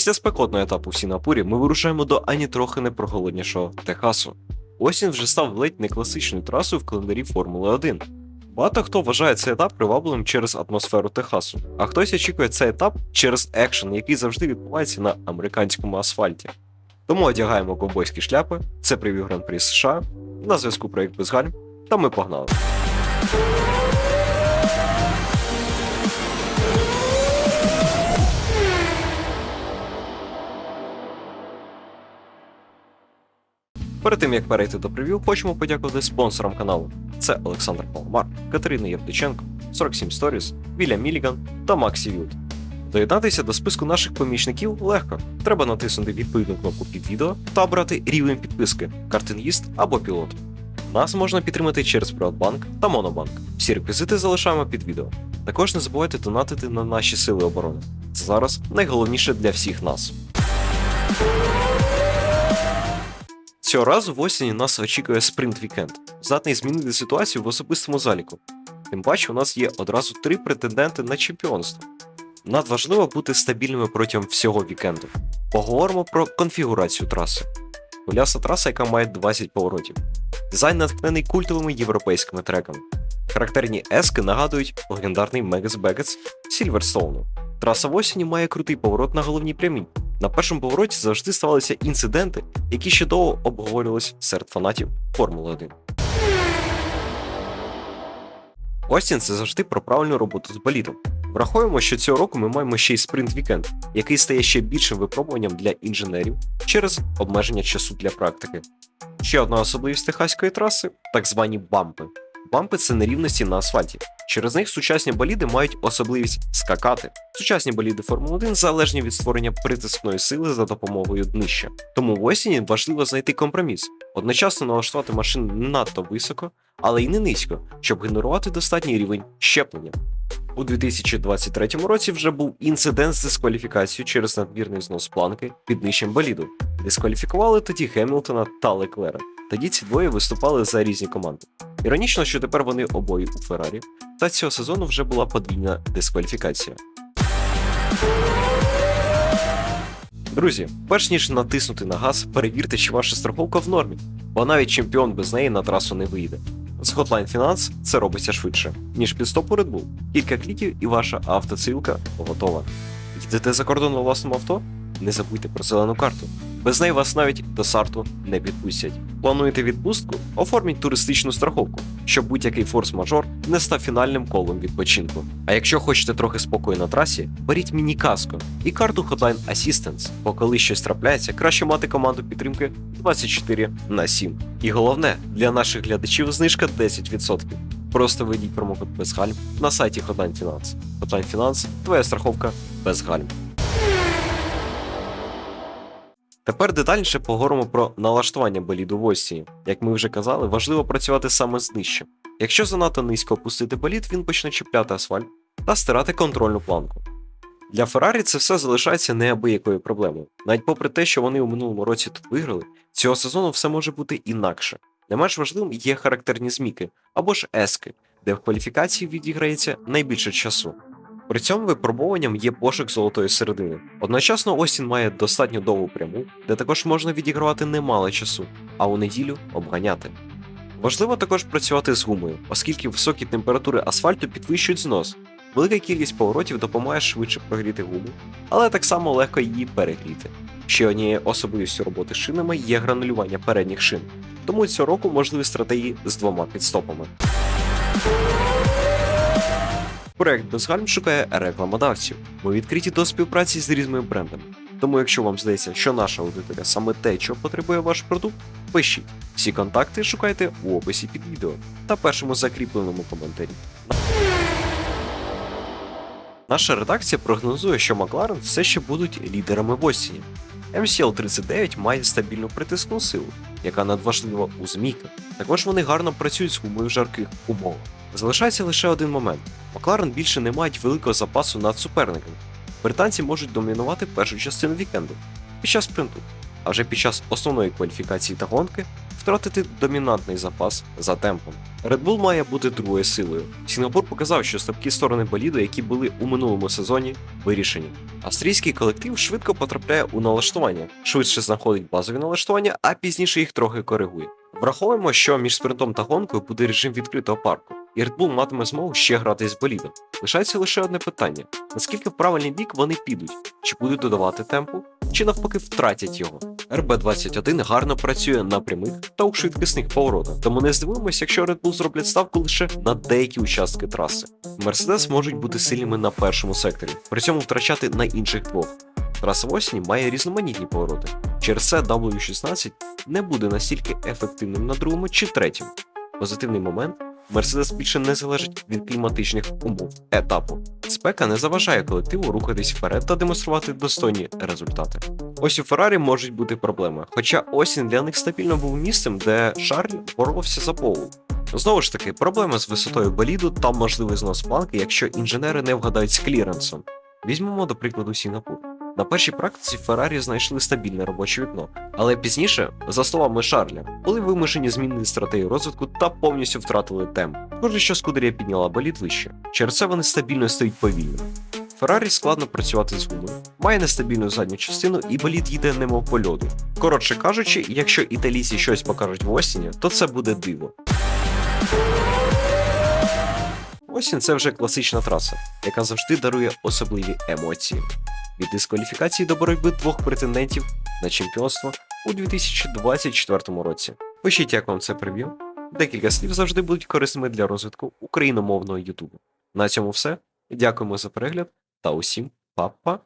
Після спекотного етапу в Сінгапурі ми вирушаємо до ані трохи не проголоднішого Техасу. Осінь вже став ледь не класичною трасою в календарі Формули 1. Багато хто вважає цей етап привабливим через атмосферу Техасу, а хтось очікує цей етап через екшен, який завжди відбувається на американському асфальті. Тому одягаємо ковбойські шляпи, це прев'ю Гран-прі США, на зв'язку проєкт Безгальм, та ми погнали. Перед тим як перейти до прев'ю, хочемо подякувати спонсорам каналу. Це Олександр Палмар, Катерина Євтиченко, 47 Stories, Віля Міліган та Максі Ют. Доєднатися до списку наших помічників легко. Треба натиснути відповідну кнопку під відео та обрати рівень підписки картингіст або пілот. Нас можна підтримати через Приватбанк та Монобанк. Всі реквізити залишаємо під відео. Також не забувайте донатити на наші сили оборони. Це зараз найголовніше для всіх нас. Цього разу в осені нас очікує спринт вікенд, здатний змінити ситуацію в особистому заліку. Тим паче, у нас є одразу три претенденти на чемпіонство. Надважливо бути стабільними протягом всього вікенду. Поговоримо про конфігурацію траси. Куляса траса, яка має 20 поворотів. Дизайн натхнений культовими європейськими треками. Характерні ески нагадують легендарний Мегас Бегетс Сільверстоуну. Траса в осені має крутий поворот на головній прямій. На першому повороті завжди ставалися інциденти, які ще довго обговорювалися серед фанатів Формули 1. Остін це завжди про правильну роботу з болідом. Враховуємо, що цього року ми маємо ще й спринт вікенд, який стає ще більшим випробуванням для інженерів через обмеження часу для практики. Ще одна особливість техаської траси так звані бампи. Бампи це нерівності на асфальті. Через них сучасні боліди мають особливість скакати. Сучасні боліди Формули 1 залежні від створення притискної сили за допомогою днища. Тому в осінні важливо знайти компроміс, одночасно налаштувати машини не надто високо, але й не низько, щоб генерувати достатній рівень щеплення. У 2023 році вже був інцидент з дискваліфікацією через надмірний знос планки під нижчим боліду. Дискваліфікували тоді Хемілтона та Леклера. Тоді ці двоє виступали за різні команди. Іронічно, що тепер вони обоє у Феррарі, та цього сезону вже була подвійна дискваліфікація. Друзі, перш ніж натиснути на газ, перевірте, чи ваша страховка в нормі, бо навіть чемпіон без неї на трасу не вийде. З Hotline Finance це робиться швидше, ніж під стопу Red Bull. Кілька кліків і ваша автоцилка готова. Йдете за кордон на власному авто? Не забудьте про зелену карту. Без неї вас навіть до сарту не підпустять. Плануєте відпустку? Оформіть туристичну страховку, щоб будь-який форс-мажор не став фінальним колом відпочинку. А якщо хочете трохи спокою на трасі, беріть міні-каско і карту Hotline Assistance, бо коли щось трапляється, краще мати команду підтримки 24 на 7. І головне, для наших глядачів знижка 10%. Просто введіть промокод безгальм на сайті Hotline Finance. Hotline Finance – твоя страховка без гальм. Тепер детальніше поговоримо про налаштування боліду в осені. Як ми вже казали, важливо працювати саме з нижче. Якщо занадто низько опустити болід, він почне чіпляти асфальт та стирати контрольну планку. Для Феррарі це все залишається неабиякою проблемою. Навіть попри те, що вони у минулому році тут виграли, цього сезону все може бути інакше. Не менш важливим є характерні зміки або ж ески, де в кваліфікації відіграється найбільше часу. При цьому випробуванням є пошук золотої середини. Одночасно Остін має достатньо довгу пряму, де також можна відігравати немало часу, а у неділю обганяти. Важливо також працювати з гумою, оскільки високі температури асфальту підвищують знос. Велика кількість поворотів допомагає швидше прогріти гуму, але так само легко її перегріти. Ще однією особливістю роботи шинами є гранулювання передніх шин, тому цього року можливі стратегії з двома підстопами. Проект Безгальм шукає рекламодавців. Ми відкриті до співпраці з різними брендами. Тому, якщо вам здається, що наша аудиторія саме те, що потребує ваш продукт, пишіть. Всі контакти шукайте у описі під відео та першому закріпленому коментарі. Наша редакція прогнозує, що Макларен все ще будуть лідерами в осені. MCL 39 має стабільну притискну силу, яка надважлива у змійках. Також вони гарно працюють з гумою в жарких умовах. Залишається лише один момент: Макларен більше не мають великого запасу над суперниками. Британці можуть домінувати першу частину вікенду під час спринту, а вже під час основної кваліфікації та гонки втратити домінантний запас за темпом. Red Bull має бути другою силою. Сінгапур показав, що слабкі сторони боліду, які були у минулому сезоні, вирішені. Австрійський колектив швидко потрапляє у налаштування, швидше знаходить базові налаштування, а пізніше їх трохи коригує. Враховуємо, що між спринтом та гонкою буде режим відкритого парку, і Red Bull матиме змогу ще грати з болідом. Лишається лише одне питання: наскільки в правильний бік вони підуть, чи будуть додавати темпу, чи навпаки втратять його. РБ-21 гарно працює на прямих та у швидкісних поворотах, тому не здивуємося, якщо Red Bull зроблять ставку лише на деякі участки траси. Мерседес можуть бути сильними на першому секторі, при цьому втрачати на інших двох. Траса в осені має різноманітні повороти. Через це W16 не буде настільки ефективним на другому чи третьому. Позитивний момент Мерседес більше не залежить від кліматичних умов етапу. Спека не заважає колективу рухатись вперед та демонструвати достойні результати. Ось у Феррарі можуть бути проблеми, хоча осінь для них стабільно був місцем, де Шарль боровся за полу. Знову ж таки, проблеми з висотою боліду та можливий знос планки, якщо інженери не вгадають з кліренсом. Візьмемо до прикладу Сінгапур. На першій практиці Феррарі знайшли стабільне робоче вікно, але пізніше, за словами Шарля, були вимушені змінити стратегію розвитку та повністю втратили темп. Схоже, що Скудерія підняла болід вище. Через це вони стабільно стають повільно. Феррарі складно працювати з гумою, має нестабільну задню частину і болід їде немов по льоду. Коротше кажучи, якщо італійці щось покажуть в осені, то це буде диво. Осінь це вже класична траса, яка завжди дарує особливі емоції. Від дискваліфікації до боротьби двох претендентів на чемпіонство у 2024 році. Пишіть, як вам це прев'ю. Декілька слів завжди будуть корисними для розвитку україномовного Ютубу. На цьому все. Дякуємо за перегляд та усім па-па!